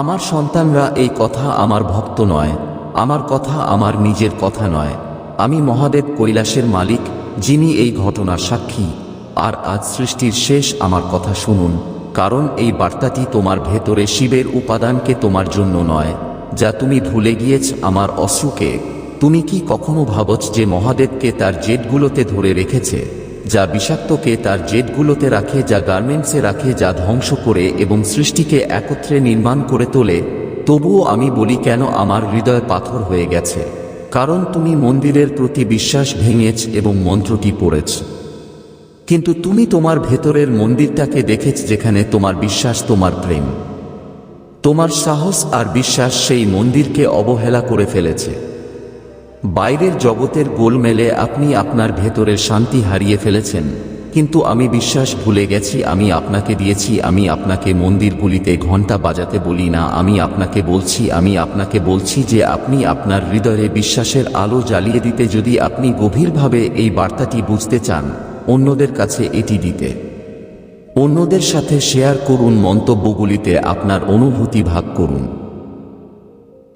আমার সন্তানরা এই কথা আমার ভক্ত নয়, আমার কথা আমার নিজের কথা নয়। আমি মহাদেব কৈলাসের মালিক, যিনি এই ঘটনার সাক্ষী। আর আজ সৃষ্টির শেষ আমার কথা শুনুন, কারণ এই বার্তাটি তোমার ভেতরে শিবের উপাদানকে তোমার জন্য নয়, যা তুমি ভুলে গিয়েছ আমার অশ্রুকে। তুমি কি কখনো ভাবছ যে মহাদেবকে তার জেটগুলোতে ধরে রেখেছে? যা বিষাক্তকে তার জেটগুলোতে রাখে, যা গার্মেন্টসে রাখে, যা ধ্বংস করে এবং সৃষ্টিকে একত্রে নির্মাণ করে তোলে, তবুও আমি বলি কেন আমার হৃদয় পাথর হয়ে গেছে। কারণ তুমি মন্দিরের প্রতি বিশ্বাস ভেঙেছ এবং মন্ত্রটি পড়েছ। কিন্তু তুমি তোমার ভেতরের মন্দিরটাকে দেখেছ যেখানে তোমার বিশ্বাস, তোমার প্রেম। তোমার সাহস আর বিশ্বাস সেই মন্দিরকে অবহেলা করে ফেলেছে। বাইরের জগতের গোলমেলে আপনি আপনার ভেতরের শান্তি হারিয়ে ফেলেছেন। কিন্তু আমি বিশ্বাস ভুলে গেছি, আমি আপনাকে দিয়েছি, আমি আপনাকে মন্দিরগুলিতে ঘণ্টা বাজাতে বলি না, আমি আপনাকে বলছি, আমি আপনাকে বলছি যে আপনি আপনার হৃদয়ে বিশ্বাসের আলো জ্বালিয়ে দিতে যদি আপনি গভীরভাবে এই বার্তাটি বুঝতে চান, অন্যদের কাছে এটি দিতে। অন্যদের সাথে শেয়ার করুন মন্তব্যগুলিতে আপনার অনুভূতি ভাগ করুন।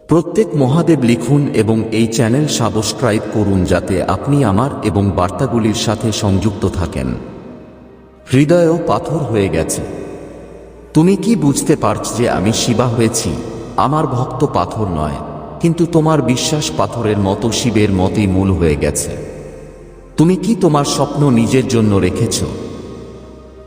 প্রত্যেক মহাদেব লিখুন এবং এই চ্যানেল সাবস্ক্রাইব করুন যাতে আপনি আমার এবং বার্তাগুলির সাথে সংযুক্ত থাকেন। হৃদয়ও পাথর হয়ে গেছে। তুমি কি বুঝতে পারছ যে আমি শিবা হয়েছি? আমার ভক্ত পাথর নয়, কিন্তু তোমার বিশ্বাস পাথরের মতো শিবের মতোই মূল হয়ে গেছে। তুমি কি তোমার স্বপ্ন নিজের জন্য রেখেছ?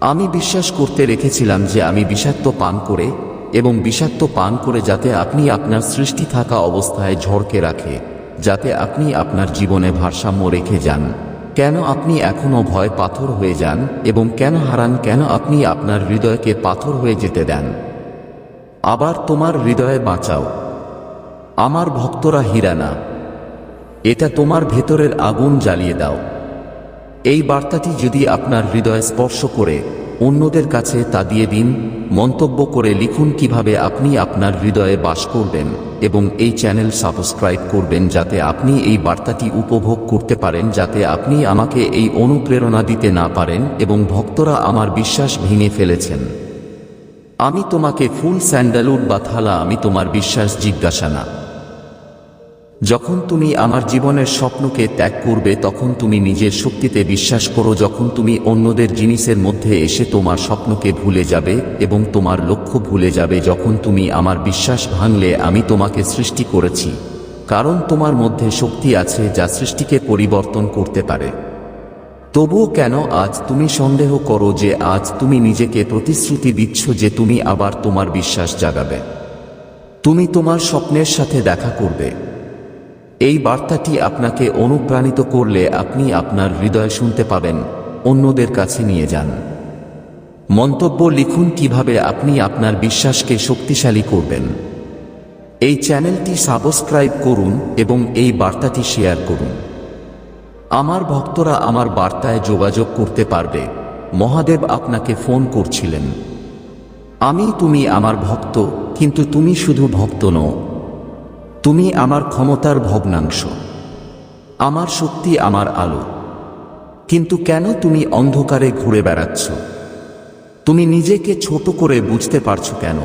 আমি বিশ্বাস করতে রেখেছিলাম যে আমি বিষাক্ত পান করে এবং বিষাক্ত পান করে যাতে আপনি আপনার সৃষ্টি থাকা অবস্থায় ঝড়কে রাখে, যাতে আপনি আপনার জীবনে ভারসাম্য রেখে যান। কেন আপনি এখনও ভয় পাথর হয়ে যান এবং কেন হারান কেন আপনি আপনার হৃদয়কে পাথর হয়ে যেতে দেন? আবার তোমার হৃদয়ে বাঁচাও। আমার ভক্তরা হীরা না। এটা তোমার ভেতরের আগুন জ্বালিয়ে দাও। এই বার্তাটি যদি আপনার হৃদয় স্পর্শ করে অন্যদের কাছে তা দিয়ে দিন, মন্তব্য করে লিখুন কীভাবে আপনি আপনার হৃদয়ে বাস করবেন এবং এই চ্যানেল সাবস্ক্রাইব করবেন যাতে আপনি এই বার্তাটি উপভোগ করতে পারেন যাতে আপনি আমাকে এই অনুপ্রেরণা দিতে না পারেন এবং ভক্তরা আমার বিশ্বাস ভেঙে ফেলেছেন। আমি তোমাকে ফুল স্যান্ডালউড বা থালা, আমি তোমার বিশ্বাস জিজ্ঞাসা না। যখন তুমি আমার জীবনের স্বপ্নকে ত্যাগ করবে, তখন তুমি নিজের শক্তিতে বিশ্বাস করো, যখন তুমি অন্যদের জিনিসের মধ্যে এসে তোমার স্বপ্নকে ভুলে যাবে এবং তোমার লক্ষ্য ভুলে যাবে, যখন তুমি আমার বিশ্বাস ভাঙলে আমি তোমাকে সৃষ্টি করেছি। কারণ তোমার মধ্যে শক্তি আছে যা সৃষ্টিকে পরিবর্তন করতে পারে। তবুও কেন আজ তুমি সন্দেহ করো যে আজ তুমি নিজেকে প্রতিশ্রুতি দিচ্ছ যে তুমি আবার তোমার বিশ্বাস জাগাবে? তুমি তোমার স্বপ্নের সাথে দেখা করবে। এই বার্তাটি আপনাকে অনুপ্রাণিত করলে আপনি আপনার হৃদয় শুনতে পাবেন। অন্যদের কাছে নিয়ে যান। মন্তব্য লিখুন কীভাবে আপনি আপনার বিশ্বাসকে শক্তিশালী করবেন। এই চ্যানেলটি সাবস্ক্রাইব করুন এবং এই বার্তাটি শেয়ার করুন। আমার ভক্তরা আমার বার্তায় যোগাযোগ করতে পারবে। মহাদেব আপনাকে ফোন করছিলেন। আমি তুমি আমার ভক্ত, কিন্তু তুমি শুধু ভক্ত নও। তুমি আমার ক্ষমতার ভগ্নাংশ। আমার শক্তি আমার আলো। কিন্তু কেন তুমি অন্ধকারে ঘুরে বেড়াচ্ছ? তুমি নিজেকে ছোট করে বুঝতে পারছ কেন?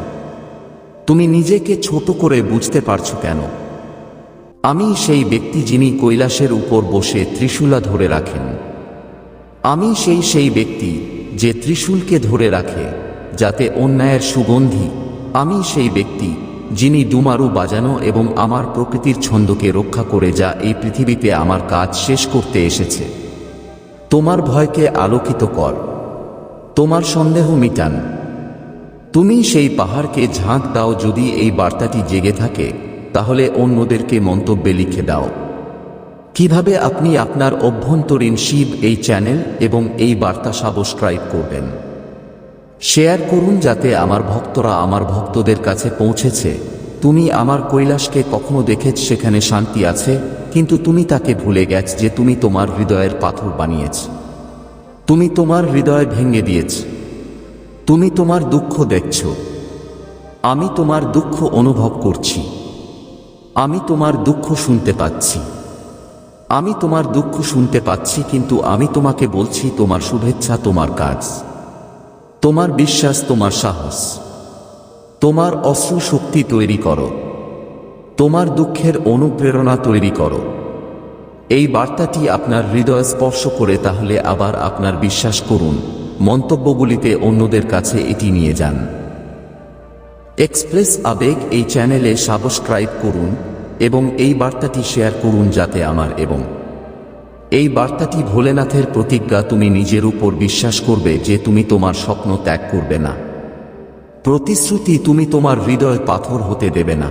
তুমি নিজেকে ছোট করে বুঝতে পারছ কেন? আমি সেই ব্যক্তি যিনি কৈলাসের উপর বসে ত্রিশূলা ধরে রাখেন। আমি সেই সেই ব্যক্তি যে ত্রিশূলকে ধরে রাখে, যাতে অন্যায়ের সুগন্ধি। আমি সেই ব্যক্তি যিনি ডুমারু বাজানো এবং আমার প্রকৃতির ছন্দকে রক্ষা করে যা এই পৃথিবীতে আমার কাজ শেষ করতে এসেছে। তোমার ভয়কে আলোকিত কর। তোমার সন্দেহ মিটান। তুমি সেই পাহাড়কে ঝাঁক দাও যদি এই বার্তাটি জেগে থাকে, তাহলে অন্যদেরকে মন্তব্যে লিখে দাও। কীভাবে আপনি আপনার অভ্যন্তরীণ শিব এই চ্যানেল এবং এই বার্তা সাবস্ক্রাইব করবেন? শেয়ার করুন যাতে আমার ভক্তরা আমার ভক্তদের কাছে পৌঁছেছে। তুমি আমার কৈলাসকে কখনো দেখেছ সেখানে শান্তি আছে? কিন্তু তুমি তাকে ভুলে গেছ যে তুমি তোমার হৃদয়ের পাথর বানিয়েছ। তুমি তোমার হৃদয় ভেঙে দিয়েছ। তুমি তোমার দুঃখ দেখছ। আমি তোমার দুঃখ অনুভব করছি। আমি তোমার দুঃখ শুনতে পাচ্ছি। আমি তোমার দুঃখ শুনতে পাচ্ছি, কিন্তু আমি তোমাকে বলছি তোমার শুভেচ্ছা, তোমার কাজ। তোমার বিশ্বাস, তোমার সাহস। তোমার অশ্রু শক্তি তৈরি করো। তোমার দুঃখের অনুপ্রেরণা তৈরি করো। এই বার্তাটি আপনার হৃদয় স্পর্শ করে তাহলে আবার আপনার বিশ্বাস করুন। মন্তব্যগুলিতে অন্যদের কাছে এটি নিয়ে যান। এক্সপ্রেস আবেগ এই চ্যানেলে সাবস্ক্রাইব করুন এবং এই বার্তাটি শেয়ার করুন যাতে আমার এবং এই বার্তাটি ভোলেনাথের প্রতিজ্ঞা তুমি নিজের উপর বিশ্বাস করবে যে তুমি তোমার স্বপ্ন ত্যাগ করবে না। প্রতিশ্রুতি তুমি তোমার হৃদয় পাথর হতে দেবে না।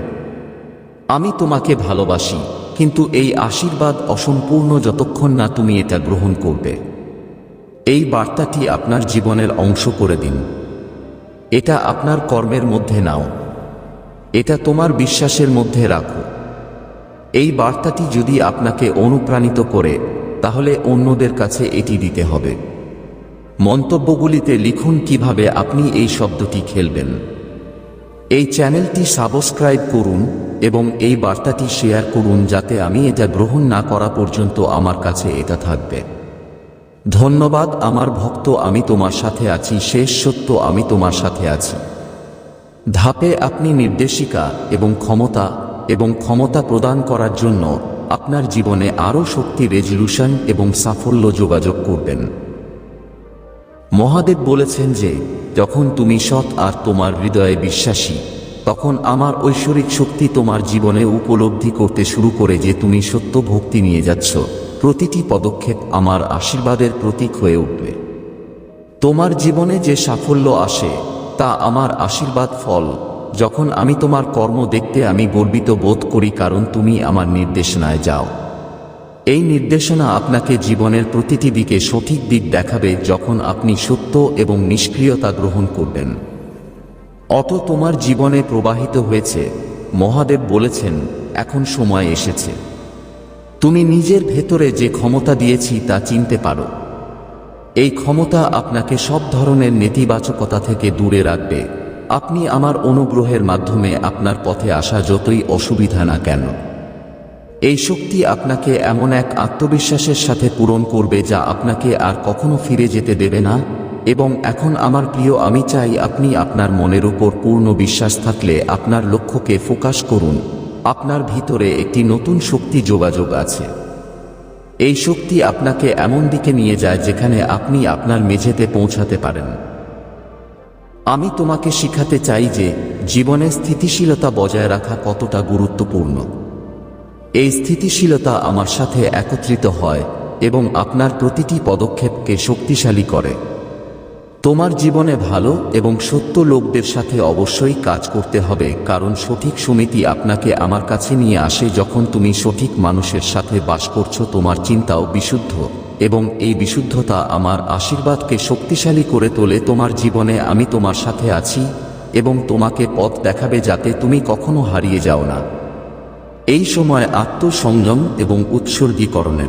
আমি তোমাকে ভালোবাসি, কিন্তু এই আশীর্বাদ অসম্পূর্ণ যতক্ষণ না তুমি এটা গ্রহণ করবে। এই বার্তাটি আপনার জীবনের অংশ করে দিন। এটা আপনার কর্মের মধ্যে নাও। এটা তোমার বিশ্বাসের মধ্যে রাখো। এই বার্তাটি যদি আপনাকে অনুপ্রাণিত করে তাহলে অন্যদের কাছে এটি দিতে হবে। মন্তব্যগুলিতে লিখুন কীভাবে আপনি এই শব্দটি খেলবেন। এই চ্যানেলটি সাবস্ক্রাইব করুন এবং এই বার্তাটি শেয়ার করুন যাতে আমি এটা গ্রহণ না করা পর্যন্ত আমার কাছে এটা থাকবে। ধন্যবাদ, আমার ভক্ত, আমি তোমার সাথে আছি, শেষ সত্য, আমি তোমার সাথে আছি। ধাপে আপনি নির্দেশিকা এবং ক্ষমতা এবং ক্ষমতা প্রদান করার জন্য আপনার জীবনে আরও শক্তি রেজলিউশন এবং সাফল্য যোগাযোগ করবেন। মহাদেব বলেছেন যে, যখন তুমি সৎ আর তোমার হৃদয়ে বিশ্বাসী, তখন আমার ঐশ্বরিক শক্তি তোমার জীবনে উপলব্ধি করতে শুরু করে যে তুমি সত্য ভক্তি নিয়ে যাচ্ছ। প্রতিটি পদক্ষেপ আমার আশীর্বাদের প্রতীক হয়ে উঠবে। তোমার জীবনে যে সাফল্য আসে, তা আমার আশীর্বাদ ফল। যখন আমি তোমার কর্ম দেখতে আমি গর্বিত বোধ করি কারণ তুমি আমার নির্দেশনায় যাও। এই নির্দেশনা আপনাকে জীবনের প্রতিটি দিকে সঠিক দিক দেখাবে যখন আপনি সত্য এবং নিষ্ক্রিয়তা গ্রহণ করবেন। অত তোমার জীবনে প্রবাহিত হয়েছে, মহাদেব বলেছেন, এখন সময় এসেছে। তুমি নিজের ভেতরে যে ক্ষমতা দিয়েছি তা চিনতে পারো। এই ক্ষমতা আপনাকে সব ধরনের নেতিবাচকতা থেকে দূরে রাখবে। আপনি আমার অনুগ্রহের মাধ্যমে আপনার পথে আসা যতই অসুবিধা না কেন। এই শক্তি আপনাকে এমন এক আত্মবিশ্বাসের সাথে পূরণ করবে যা আপনাকে আর কখনো ফিরে যেতে দেবে না, এবং এখন আমার প্রিয়, আমি চাই আপনি আপনার মনের উপর পূর্ণ বিশ্বাস থাকলে আপনার লক্ষ্যকে ফোকাস করুন। আপনার ভিতরে একটি নতুন শক্তি যোগাযোগ আছে। এই শক্তি আপনাকে এমন দিকে নিয়ে যায় যেখানে আপনি আপনার মেঝেতে পৌঁছাতে পারেন। আমি তোমাকে শিখাতে চাই যে জীবনে স্থিতিশীলতা বজায় রাখা কতটা গুরুত্বপূর্ণ। এই স্থিতিশীলতা আমার সাথে একত্রিত হয় এবং আপনার প্রতিটি পদক্ষেপকে শক্তিশালী করে। তোমার জীবনে ভালো এবং সত্য লোকদের সাথে অবশ্যই কাজ করতে হবে, কারণ সঠিক সমিতি আপনাকে আমার কাছে নিয়ে আসে যখন তুমি সঠিক মানুষের সাথে বাস করছ, তোমার চিন্তাও বিশুদ্ধ। এবং এই বিশুদ্ধতা আমার আশীর্বাদকে শক্তিশালী করে তোলে তোমার জীবনে আমি তোমার সাথে আছি এবং তোমাকে পথ দেখাবে যাতে তুমি কখনো হারিয়ে যাও না। এই সময় আত্মসংযম এবং উৎসর্গীকরণের।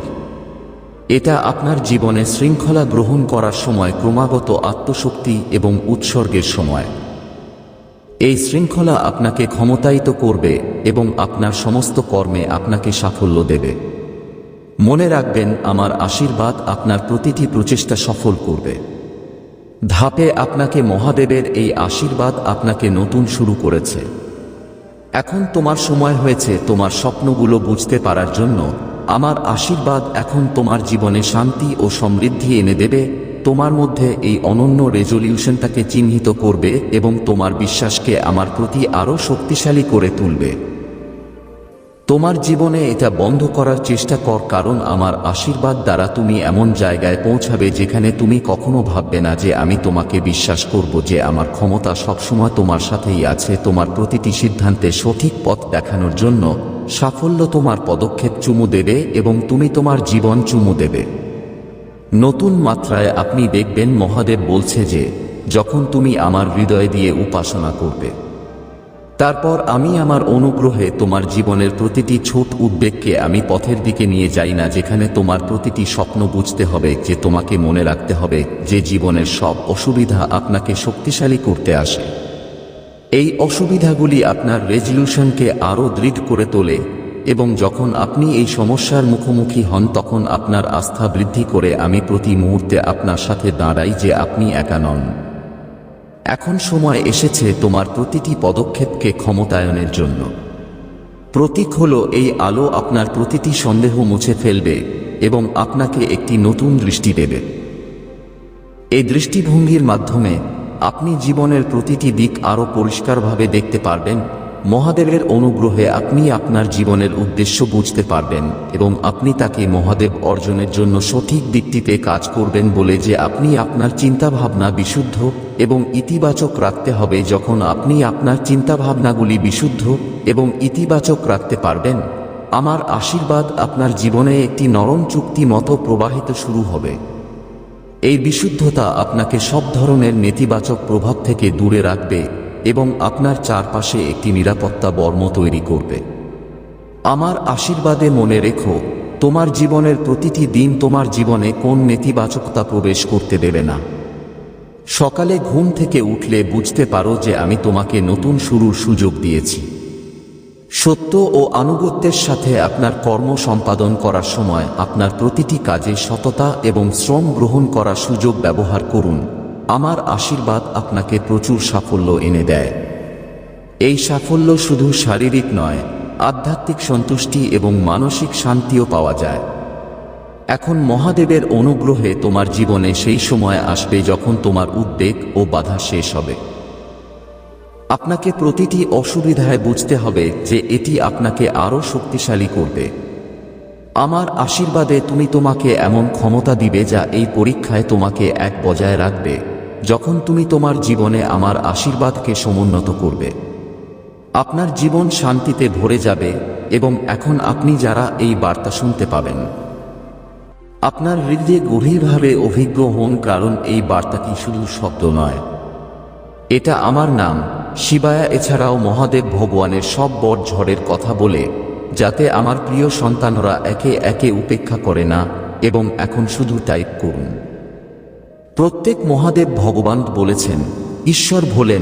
এটা আপনার জীবনে শৃঙ্খলা গ্রহণ করার সময় ক্রমাগত আত্মশক্তি এবং উৎসর্গের সময়। এই শৃঙ্খলা আপনাকে ক্ষমতায়িত করবে এবং আপনার সমস্ত কর্মে আপনাকে সাফল্য দেবে। মনে রাখবেন, আমার আশীর্বাদ আপনার প্রতিটি প্রচেষ্টা সফল করবে। ধাপে আপনাকে মহাদেবের এই আশীর্বাদ আপনাকে নতুন শুরু করেছে। এখন তোমার সময় হয়েছে তোমার স্বপ্নগুলো বুঝতে পারার জন্য। আমার আশীর্বাদ এখন তোমার জীবনে শান্তি ও সমৃদ্ধি এনে দেবে। তোমার মধ্যে এই অনন্য রেজলিউশনটাকে চিহ্নিত করবে এবং তোমার বিশ্বাসকে আমার প্রতি আরও শক্তিশালী করে তুলবে। তোমার জীবনে এটা বন্ধ করার চেষ্টা কর, কারণ আমার আশীর্বাদ দ্বারা তুমি এমন জায়গায় পৌঁছাবে যেখানে তুমি কখনো ভাববে না যে আমি তোমাকে বিশ্বাস করব যে আমার ক্ষমতা সবসময় তোমার সাথেই আছে। তোমার প্রতিটি সিদ্ধান্তে সঠিক পথ দেখানোর জন্য সাফল্য তোমার পদক্ষেপ চুমু দেবে এবং তুমি তোমার জীবন চুমু দেবে। নতুন মাত্রায় আপনি দেখবেন মহাদেব বলছে যে, যখন তুমি আমার হৃদয় দিয়ে উপাসনা করবে তারপর আমি আমার অনুগ্রহে তোমার জীবনের প্রতিটি ছোট উদ্বেগকে আমি পথের দিকে নিয়ে যাই না, যেখানে তোমার প্রতিটি স্বপ্ন বুঝতে হবে, যে তোমাকে মনে রাখতে হবে যে জীবনের সব অসুবিধা আপনাকে শক্তিশালী করতে আসে। এই অসুবিধাগুলি আপনার রেজলিউশনকে আরও দৃঢ় করে তোলে, এবং যখন আপনি এই সমস্যার মুখোমুখি হন, তখন আপনার আস্থা বৃদ্ধি করে আমি প্রতি মুহূর্তে আপনার সাথে দাঁড়াই যে আপনি একা নন। এখন সময় এসেছে তোমার প্রতিটি পদক্ষেপকে ক্ষমতায়নের জন্য। প্রতীক হল এই আলো আপনার প্রতিটি সন্দেহ মুছে ফেলবে এবং আপনাকে একটি নতুন দৃষ্টি দেবে। এই দৃষ্টিভঙ্গির মাধ্যমে আপনি জীবনের প্রতিটি দিক আরও পরিষ্কারভাবে দেখতে পারবেন। মহাদেবের অনুগ্রহে আপনি আপনার জীবনের উদ্দেশ্য বুঝতে পারবেন এবং আপনি তাকে মহাদেব অর্জনের জন্য সঠিক দিকটিতে কাজ করবেন বলে যে আপনি আপনার চিন্তাভাবনা বিশুদ্ধ এবং ইতিবাচক রাখতে হবে যখন আপনি আপনার চিন্তাভাবনাগুলি বিশুদ্ধ এবং ইতিবাচক রাখতে পারবেন। আমার আশীর্বাদ আপনার জীবনে একটি নরম চুক্তি মতো প্রবাহিত শুরু হবে। এই বিশুদ্ধতা আপনাকে সব ধরনের নেতিবাচক প্রভাব থেকে দূরে রাখবে। এবং আপনার চারপাশে একটি নিরাপত্তা বর্ম তৈরি করবে। আমার আশীর্বাদে মনে রেখো, তোমার জীবনের প্রতিটি দিন তোমার জীবনে কোন নেতিবাচকতা প্রবেশ করতে দেবে না। সকালে ঘুম থেকে উঠলে বুঝতে পারো যে আমি তোমাকে নতুন শুরুর সুযোগ দিয়েছি। সত্য ও আনুগত্যের সাথে আপনার কর্ম সম্পাদন করার সময় আপনার প্রতিটি কাজে সততা এবং শ্রম গ্রহণ করার সুযোগ ব্যবহার করুন। আমার আশীর্বাদ আপনাকে প্রচুর সাফল্য এনে দেয়। এই সাফল্য শুধু শারীরিক নয়, আধ্যাত্মিক সন্তুষ্টি এবং মানসিক শান্তিও পাওয়া যায়। এখন মহাদেবের অনুগ্রহে তোমার জীবনে সেই সময় আসবে যখন তোমার উদ্বেগ ও বাধা শেষ হবে। আপনাকে প্রতিটি অসুবিধায় বুঝতে হবে যে এটি আপনাকে আরও শক্তিশালী করবে। আমার আশীর্বাদে তুমি তোমাকে এমন ক্ষমতা দিবে যা এই পরীক্ষায় তোমাকে এক বজায় রাখবে। যখন তুমি তোমার জীবনে আমার আশীর্বাদকে সমুন্নত করবে, আপনার জীবন শান্তিতে ভরে যাবে এবং এখন আপনি যারা এই বার্তা শুনতে পাবেন, আপনার হৃদয়ে গভীরভাবে অভিজ্ঞ হন কারণ এই বার্তাটি শুধু শব্দ নয়। এটা আমার নাম, শিবায়া এছাড়াও মহাদেব ভগবানের সব বট ঝড়ের কথা বলে, যাতে আমার প্রিয় সন্তানরা একে একে উপেক্ষা করে না এবং এখন শুধু টাইপ করুন। প্রত্যেক মহাদেব ভগবান বলেছেন, ঈশ্বর ভোলেন,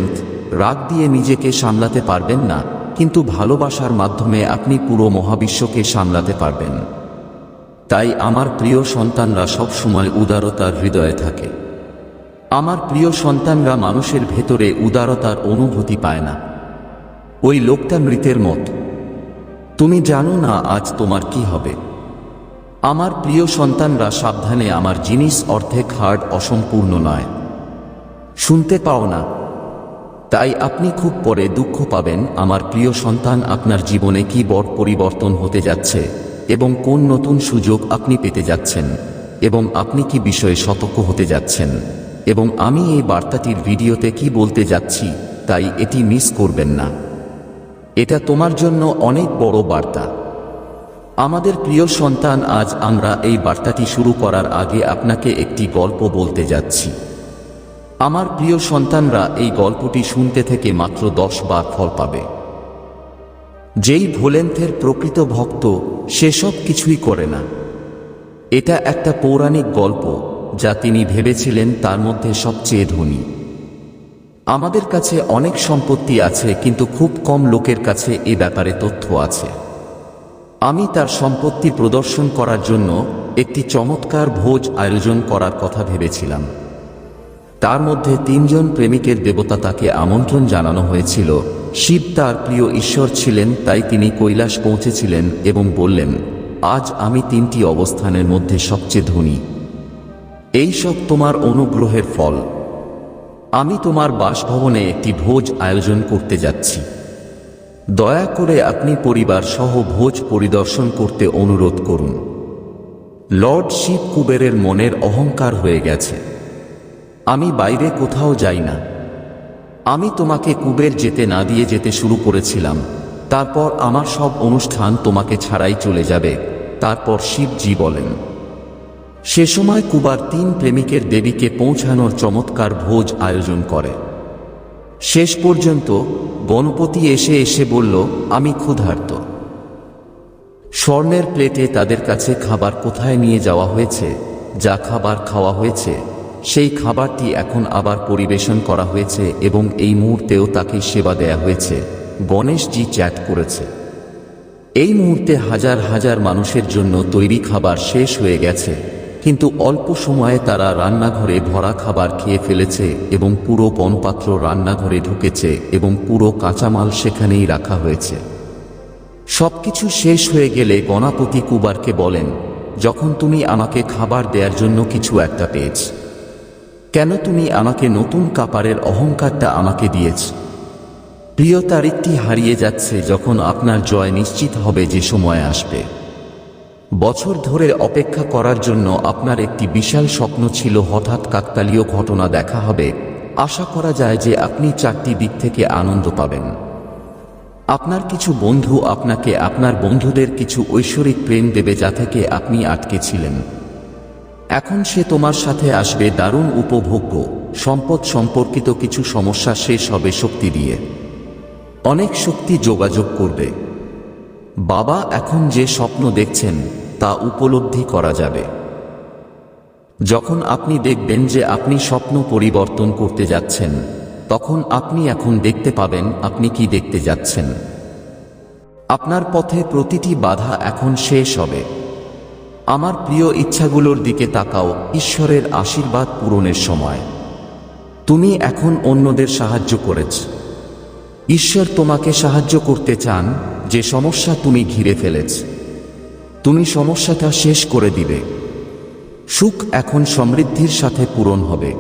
রাগ দিয়ে নিজেকে সামলাতে পারবেন না, কিন্তু ভালোবাসার মাধ্যমে আপনি পুরো মহাবিশ্বকে সামলাতে পারবেন। তাই আমার প্রিয় সন্তানরা সবসময় উদারতার হৃদয়ে থাকে। আমার প্রিয় সন্তানরা মানুষের ভেতরে উদারতার অনুভূতি পায় না। ওই লোকটা মৃতের মত। তুমি জানো না আজ তোমার কি হবে। আমার প্রিয় সন্তানরা সাবধানে আমার জিনিস অর্ধেক হার্ড অসম্পূর্ণ নয়। শুনতে পাও না। তাই আপনি খুব পরে দুঃখ পাবেন, আমার প্রিয় সন্তান আপনার জীবনে কি বড় পরিবর্তন হতে যাচ্ছে এবং কোন নতুন সুযোগ আপনি পেতে যাচ্ছেন এবং আপনি কি বিষয়ে সতর্ক হতে যাচ্ছেন এবং আমি এই বার্তাটির ভিডিওতে কি বলতে যাচ্ছি তাই এটি মিস করবেন না। এটা তোমার জন্য অনেক বড় বার্তা। আমাদের প্রিয় সন্তান, আজ আমরা এই বার্তাটি শুরু করার আগে আপনাকে একটি গল্প বলতে যাচ্ছি। আমার প্রিয় সন্তানরা এই গল্পটি শুনতে থেকে মাত্র দশ বার ফল পাবে। যেই ভোলেন্থের প্রকৃত ভক্ত সেসব কিছুই করে না। এটা একটা পৌরাণিক গল্প, যা তিনি ভেবেছিলেন তার মধ্যে সবচেয়ে ধনী। আমাদের কাছে অনেক সম্পত্তি আছে, কিন্তু খুব কম লোকের কাছে এ ব্যাপারে তথ্য আছে। আমি তার সম্পত্তি প্রদর্শন করার জন্য একটি চমৎকার ভোজ আয়োজন করার কথা ভেবেছিলাম। তার মধ্যে তিনজন প্রেমিকের দেবতা তাকে আমন্ত্রণ জানানো হয়েছিল। শিব তার প্রিয় ঈশ্বর ছিলেন, তাই তিনি কৈলাস পৌঁছেছিলেন এবং বললেন, আজ আমি তিনটি অবস্থানের মধ্যে সবচেয়ে ধনী। এই সব তোমার অনুগ্রহের ফল। আমি তোমার বাসভবনে একটি ভোজ আয়োজন করতে যাচ্ছি। দয়া করে আপনি পরিবার সহ ভোজ পরিদর্শন করতে অনুরোধ করুন। লর্ড শিব কুবেরের মনের অহংকার হয়ে গেছে। আমি বাইরে কোথাও যাই না। আমি তোমাকে কুবের যেতে না দিয়ে যেতে শুরু করেছিলাম। তারপর আমার সব অনুষ্ঠান তোমাকে ছাড়াই চলে যাবে, তারপর শিবজি বলেন। সে সময় কুবার তিন প্রেমিকের দেবীকে পৌঁছানোর চমৎকার ভোজ আয়োজন করে। শেষ পর্যন্ত গণপতি এসে এসে বলল, আমি ক্ষুধার্ত। স্বর্ণের প্লেটে তাদের কাছে খাবার কোথায় নিয়ে যাওয়া হয়েছে, যা খাবার খাওয়া হয়েছে, সেই খাবারটি এখন আবার পরিবেশন করা হয়েছে এবং এই মুহূর্তেও তাকে সেবা দেয়া হয়েছে। গণেশজি চ্যাট করেছে। এই মুহূর্তে হাজার হাজার মানুষের জন্য তৈরি খাবার শেষ হয়ে গেছে। কিন্তু অল্প সময়ে তারা রান্নাঘরে ভরা খাবার খেয়ে ফেলেছে এবং পুরো পণপাত্র রান্নাঘরে ঢুকেছে এবং পুরো কাঁচামাল সেখানেই রাখা হয়েছে। সবকিছু শেষ হয়ে গেলে গণাপতি কুবারকে বলেন, যখন তুমি আমাকে খাবার দেওয়ার জন্য কিছু একটা পেয়েছ, কেন তুমি আমাকে নতুন কাপারের অহংকারটা আমাকে দিয়েছ? প্রিয় তারিখটি হারিয়ে যাচ্ছে যখন আপনার জয় নিশ্চিত হবে যে সময় আসবে। বছর ধরে অপেক্ষা করার জন্য আপনার একটি বিশাল স্বপ্ন ছিল হঠাৎ কাকতালীয় ঘটনা দেখা হবে। আশা করা যায় যে আপনি চারটি দিক থেকে আনন্দ পাবেন। আপনার কিছু বন্ধু আপনাকে আপনার বন্ধুদের কিছু ঐশ্বরিক প্রেম দেবে যা থেকে আপনি আটকে ছিলেন। এখন সে তোমার সাথে আসবে দারুণ উপভোগ্য, সম্পদ সম্পর্কিত কিছু সমস্যা শেষ হবে শক্তি দিয়ে। অনেক শক্তি যোগাযোগ করবে। বাবা এখন যে স্বপ্ন দেখছেন তা উপলব্ধি করা যাবে। যখন আপনি দেখবেন যে আপনি স্বপ্ন পরিবর্তন করতে যাচ্ছেন, তখন আপনি এখন দেখতে পাবেন আপনি কি দেখতে যাচ্ছেন। আপনার পথে প্রতিটি বাধা এখন শেষ হবে। আমার প্রিয় ইচ্ছাগুলোর দিকে তাকাও, ঈশ্বরের আশীর্বাদ পূরণের সময়। তুমি এখন অন্যদের সাহায্য করেছ। ঈশ্বর তোমাকে সাহায্য করতে চান, যে সমস্যা তুমি ঘিরে ফেলেছ। তুমি সমস্যাটা শেষ করে দিবে। সুখ এখন সমৃদ্ধির সাথে পূরণ হবে।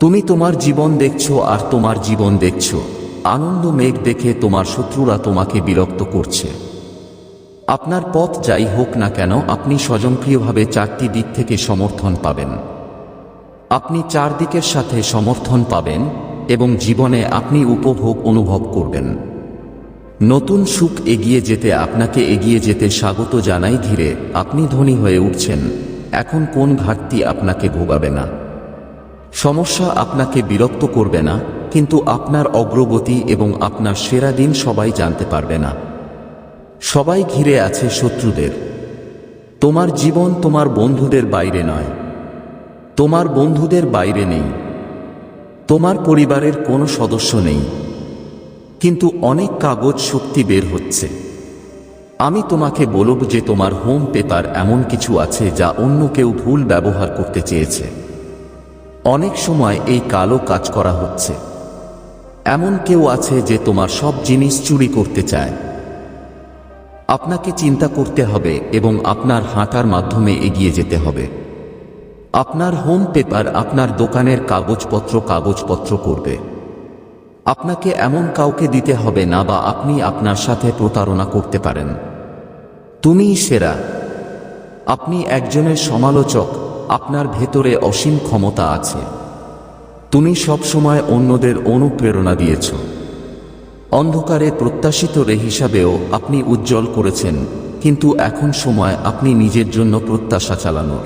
তুমি তোমার জীবন দেখছ আর তোমার জীবন দেখছ। আনন্দ মেঘ দেখে তোমার শত্রুরা তোমাকে বিরক্ত করছে। আপনার পথ যাই হোক না কেন, আপনি স্বয়ংক্রিয়ভাবে চারটি দিক থেকে সমর্থন পাবেন। আপনি চারদিকের সাথে সমর্থন পাবেন এবং জীবনে আপনি উপভোগ অনুভব করবেন। নতুন সুখ এগিয়ে যেতে আপনাকে এগিয়ে যেতে স্বাগত জানাই ধীরে, আপনি ধনী হয়ে উঠছেন। এখন কোন ঘাটতি আপনাকে ভোগাবে না। সমস্যা আপনাকে বিরক্ত করবে না, কিন্তু আপনার অগ্রগতি এবং আপনার সেরা দিন সবাই জানতে পারবে না। সবাই ঘিরে আছে শত্রুদের। তোমার জীবন তোমার বন্ধুদের বাইরে নয়। তোমার বন্ধুদের বাইরে নেই। তোমার পরিবারের কোনো সদস্য নেই। কিন্তু অনেক কাগজ শক্তি বের হচ্ছে। আমি তোমাকে বলব যে তোমার হোম পেপার এমন কিছু আছে যা অন্য কেউ ভুল ব্যবহার করতে চেয়েছে। অনেক সময় এই কালো কাজ করা হচ্ছে। এমন কেউ আছে যে তোমার সব জিনিস চুরি করতে চায়। আপনাকে চিন্তা করতে হবে এবং আপনার হাঁটার মাধ্যমে এগিয়ে যেতে হবে। আপনার হোম পেপার আপনার দোকানের কাগজপত্র কাগজপত্র করবে। আপনাকে এমন কাউকে দিতে হবে না বা আপনি আপনার সাথে প্রতারণা করতে পারেন। তুমিই সেরা। আপনি একজনের সমালোচক, আপনার ভেতরে অসীম ক্ষমতা আছে। তুমি সবসময় অন্যদের অনুপ্রেরণা দিয়েছ। অন্ধকারে প্রত্যাশিত রে হিসাবেও আপনি উজ্জ্বল করেছেন, কিন্তু এখন সময় আপনি নিজের জন্য প্রত্যাশা চালানোর।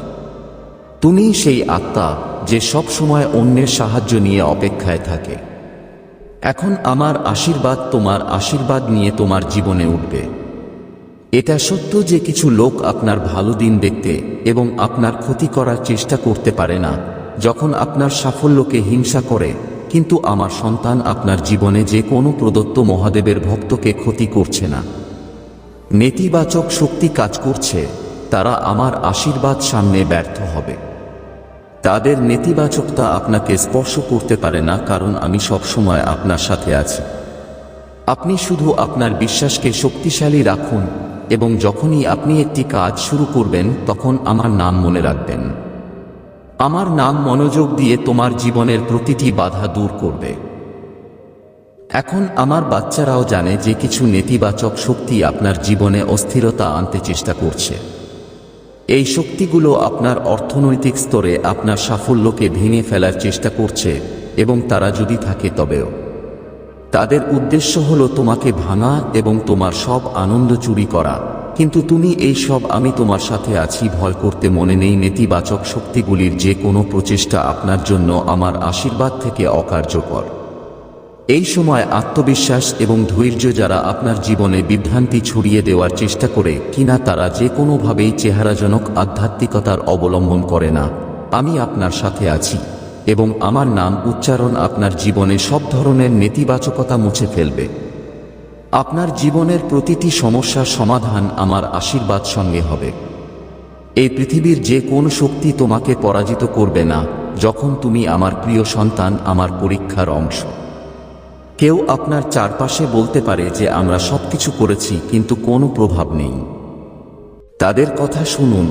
তুমি সেই আত্মা যে সব সময় অন্যের সাহায্য নিয়ে অপেক্ষায় থাকে। এখন আমার আশীর্বাদ তোমার আশীর্বাদ নিয়ে তোমার জীবনে উঠবে। এটা সত্য যে কিছু লোক আপনার ভালো দিন দেখতে এবং আপনার ক্ষতি করার চেষ্টা করতে পারে না, যখন আপনার সাফল্যকে হিংসা করে, কিন্তু আমার সন্তান আপনার জীবনে যে কোনো প্রদত্ত মহাদেবের ভক্তকে ক্ষতি করছে না। নেতিবাচক শক্তি কাজ করছে, তারা আমার আশীর্বাদ সামনে ব্যর্থ হবে। তাদের নেতিবাচকতা আপনাকে স্পর্শ করতে পারে না, কারণ আমি সবসময় আপনার সাথে আছি। আপনি শুধু আপনার বিশ্বাসকে শক্তিশালী রাখুন এবং যখনই আপনি একটি কাজ শুরু করবেন, তখন আমার নাম মনে রাখবেন। আমার নাম মনোযোগ দিয়ে তোমার জীবনের প্রতিটি বাধা দূর করবে। এখন আমার বাচ্চারাও জানে যে কিছু নেতিবাচক শক্তি আপনার জীবনে অস্থিরতা আনতে চেষ্টা করছে। এই শক্তিগুলো আপনার অর্থনৈতিক স্তরে আপনার সাফল্যকে ভেঙে ফেলার চেষ্টা করছে এবং তারা যদি থাকে তবেও। তাদের উদ্দেশ্য হলো তোমাকে ভাঙা এবং তোমার সব আনন্দ চুরি করা। কিন্তু তুমি এই সব আমি তোমার সাথে আছি ভয় করতে মনে নেই নেতিবাচক শক্তিগুলির যে কোনো প্রচেষ্টা আপনার জন্য আমার আশীর্বাদ থেকে অকার্যকর। এই সময় আত্মবিশ্বাস এবং ধৈর্য যারা আপনার জীবনে বিভ্রান্তি ছড়িয়ে দেওয়ার চেষ্টা করে কিনা তারা যে কোনোভাবেই চেহারাজনক আধ্যাত্মিকতার অবলম্বন করে না। আমি আপনার সাথে আছি এবং আমার নাম উচ্চারণ আপনার জীবনে সব ধরনের নেতিবাচকতা মুছে ফেলবে। আপনার জীবনের প্রতিটি সমস্যার সমাধান আমার আশীর্বাদ সঙ্গে হবে। এই পৃথিবীর যে কোন শক্তি তোমাকে পরাজিত করবে না, যখন তুমি আমার প্রিয় সন্তান, আমার পরীক্ষার অংশ। কেউ আপনার চারপাশে বলতে পারে যে আমরা সব কিছু করেছি, কিন্তু কোনো প্রভাব নেই। তাদের কথা শুনুন।